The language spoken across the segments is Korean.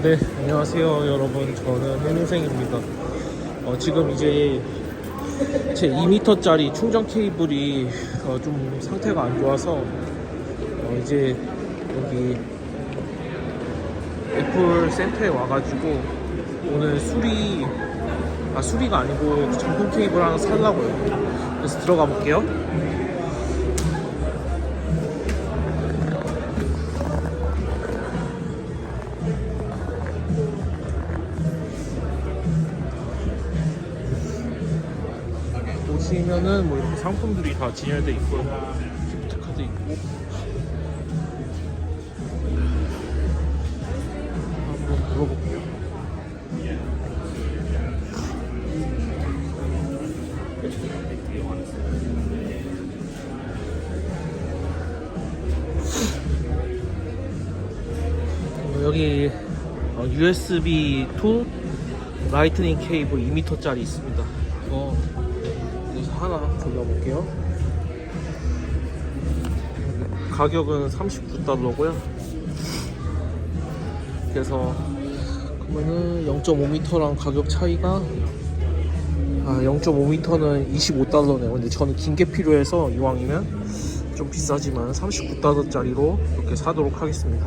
네, 안녕하세요, 여러분. 저는 hen우생입니다. 어, 지금 이제 제 2m짜리 충전 케이블이 어, 좀 상태가 안 좋아서 어, 이제 여기 애플 센터에 와가지고 오늘 수리 아 수리가 아니고 정품 케이블 하나 살라고요. 그래서 들어가 볼게요. 보시면은 뭐 이렇게 상품들이 다 진열돼 있고요. 기프트 카드 있고. 한번 물어볼게요. 어, 여기 USB 2 라이트닝 케이블 2m짜리 있습니다. 어, 여기서 하나 골라볼게요. 가격은 39달러고요. 그래서 그러면은 0.5m랑 가격 차이가 아 0.5m는 25달러네요. 근데 저는 긴 게 필요해서 이왕이면 좀 비싸지만 39달러짜리로 이렇게 사도록 하겠습니다.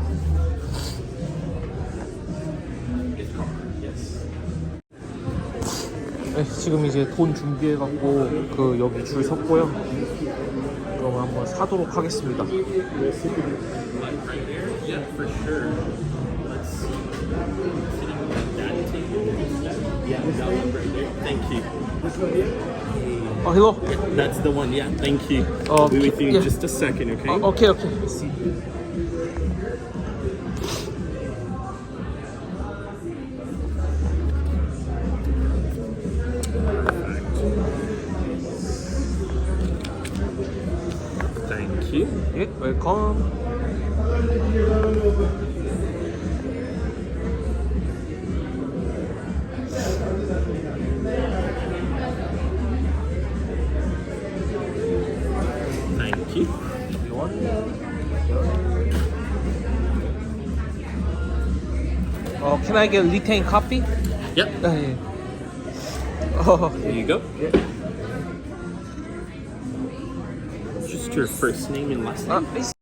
네, 지금 이제 돈 준비해 갖고 그 여기 줄 섰고요. 그럼 한번 사도록 하겠습니다. 아, 헬로. That's the one. Yeah, thank you. Oh, I'll be with you in just a second, okay? 아, 오케 이, 오케이. Thank you. 예, 웰컴. Thank you. 어, can I get retain copy? Yep. 아, 예. 어, There you go. Just your first name and last name. 아,